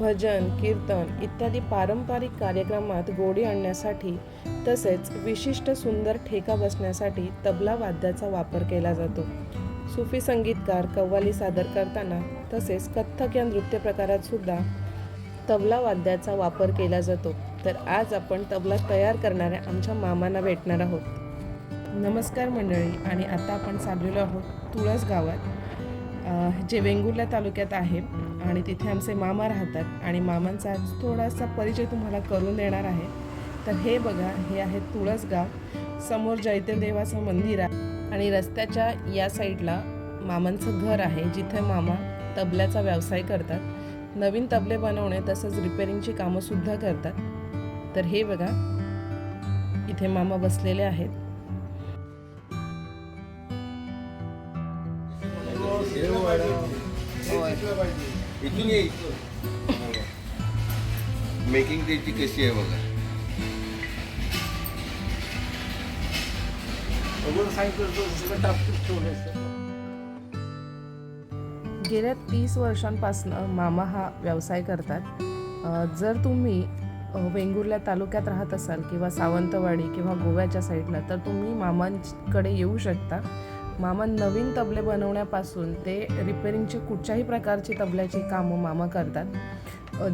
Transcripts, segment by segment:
भजन कीर्तन इत्यादी पारंपरिक कार्यक्रमात गोडी आणण्यासाठी तसेच विशिष्ट सुंदर ठेका बसण्यासाठी तबला वाद्याचा वापर केला जातो. सुफी संगीतकार कव्वाली सादर करताना तसेच कथ्थक या नृत्य प्रकारात सुद्धा तबला वाद्याचा वापर केला जातो. तर आज आपण तबला तयार करणाऱ्या आमच्या मामांना भेटणार आहोत. नमस्कार मंडळी आणि आता आपण चाललेलो आहोत तुळस गावात. जे वेंगुर्ला तालुक्यात आहे आणि तिथे आमचे मामा राहतात आणि मामांचा आज थोडासा परिचय तुम्हाला करून देणार आहे. तर हे बघा हे आहे तुळसगाव समोर जैत्यदेवाचं मंदिर आहे आणि रस्त्याच्या या साईडला मामांचं घर आहे जिथे मामा तबल्याचा व्यवसाय करतात. नवीन तबले बनवणे तसंच रिपेरिंगची कामंसुद्धा करतात. तर हे बघा इथे मामा बसलेले आहेत. इथून ये मेकिंग त्याची कशी आहे बघा. गेल्या तीस वर्षांपासून मामा हा व्यवसाय करतात. जर तुम्ही अ, वेंगुर्ला तालुक्यात राहत असाल किंवा सावंतवाडी किंवा गोव्याच्या साईडला तर तुम्ही मामांकडे येऊ शकता. मामा नवीन तबले बनवण्यापासून ते रिपेरिंगची कुठच्याही प्रकारची तबल्याची कामं मामा करतात.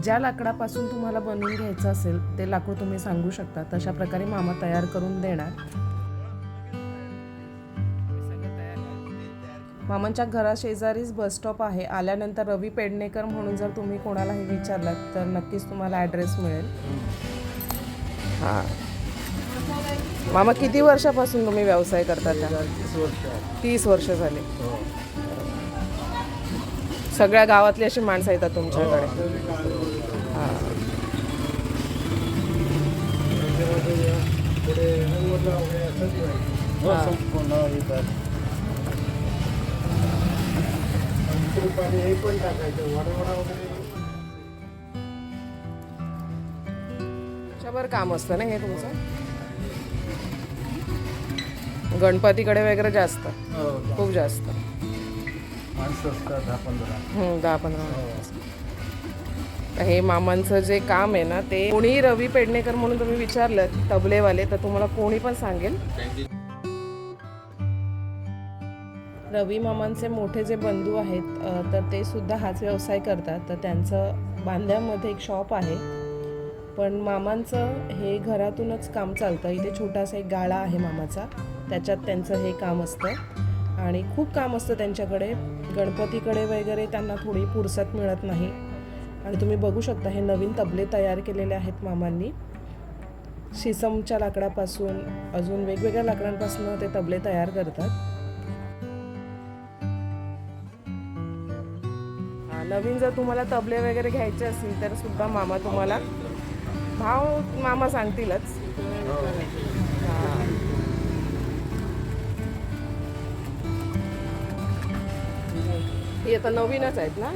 ज्या लाकडापासून तुम्हाला बनवून घ्यायचं असेल ते लाकूड तुम्ही सांगू शकता. तशा प्रकारे मामा तयार करून देणार. मामांच्या घराशेजारीच बस स्टॉप आहे. आल्यानंतर रवी पेडणेकर म्हणून जर तुम्ही कोणालाही विचारलात तर नक्कीच तुम्हाला ॲड्रेस मिळेल. हां. मामा किती वर्षापासून तुम्ही व्यवसाय करता तीस वर्ष झाले सगळ्या गावातली अशी माणसं येतात तुमच्याकडे बर काम असतं ना हे तुमचं गणपतीकडे वगैरे जास्त. खूप जास्त. दहा पंधरा. हं, माणसं. तर हे मामांचं जे काम आहे ना ते कोणी रवी पेडणेकर म्हणून तुम्ही विचारलं तबलेवाले तर तुम्हाला कोणी पण सांगेल. रवी मामांचे मोठे जे बंधू आहेत अ, तर ते सुद्धा हाच व्यवसाय करतात. तर त्यांचं बांद्यामध्ये एक शॉप आहे. पण मामांचं हे घरातूनच काम चालतं. इथे छोटासा एक गाळा आहे मामाचा. त्याच्यात त्यांचं हे काम असतं. आणि खूप काम असतं त्यांच्याकडे. गणपतीकडे वगैरे त्यांना थोडी पुरसत मिळत नाही. आणि तुम्ही बघू शकता हे नवीन तबले तयार केलेले आहेत मामांनी. शिसमच्या लाकडापासून अजून वेगवेगळ्या लाकडांपासून ते तबले तयार करतात. हा, नवीन जर तुम्हाला तबले वगैरे घ्यायचे असतील तर सुद्धा मामा तुम्हाला भाव मामा सांगतीलच. हा. आता नवीनच आहेत ना?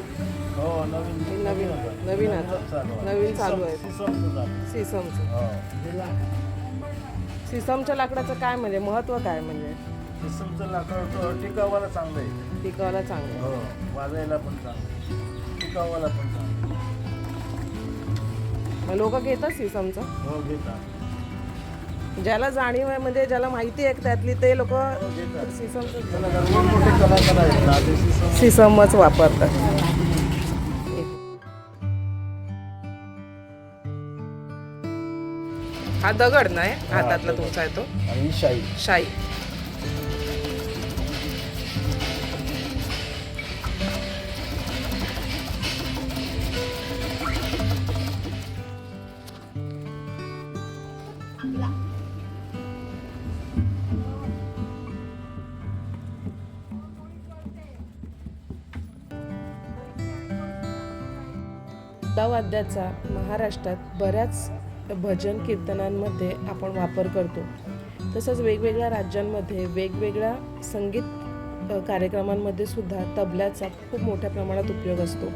हो नवीन. नवीन नवीन आता. नवीन चालू आहे सिसमचं. हो. सिसमच्या लाकडाचं काय म्हणजे महत्त्व काय म्हणजे? सिसमचं लाकड टिकावाला चांगलं आहे. टिकावाला चांगलं हो वाजायला पण चांगलं टिकावाला पण चांगलं मग लोक घेतात सिसमचं? हो घेतात. ज्याला जाणीव आहे म्हणजे ज्याला माहिती आहे त्यातली ते लोक सिसम सिसमच वापरतात. हा दगड नाही हातातला तुमचा आहे तो. आणि शाही शाई. वाद्याचा महाराष्ट्रात बऱ्याच भजन कीर्तनांमध्ये आपण वापर करतो. तसंच वेगवेगळ्या राज्यांमध्ये वेगवेगळ्या संगीत कार्यक्रमांमध्ये सुद्धा तबल्याचा खूप मोठ्या प्रमाणात उपयोग असतो.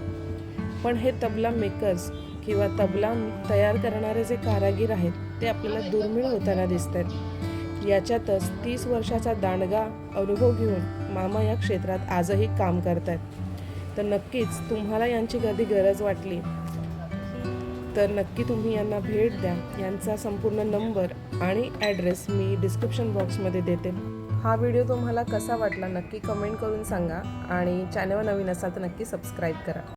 पण हे तबला मेकर्स किंवा तबला तयार करणारे जे कारागीर आहेत ते आपल्याला दुर्मिळ होताना दिसत आहेत याच्यातच तीस वर्षाचा दांडगा अनुभव घेऊन मामा या क्षेत्रात आजही काम करत आहेत तर नक्कीच तुम्हाला यांची कधी गरज वाटली तर नक्की तुम्ही यांना भेट द्या. यांचा संपूर्ण नंबर आणि ॲड्रेस मी डिस्क्रिप्शन बॉक्समध्ये देते. हा व्हिडिओ तुम्हाला कसा वाटला नक्की कमेंट करून सांगा आणि चॅनल नवीन असाल तर नक्की सबस्क्राईब करा.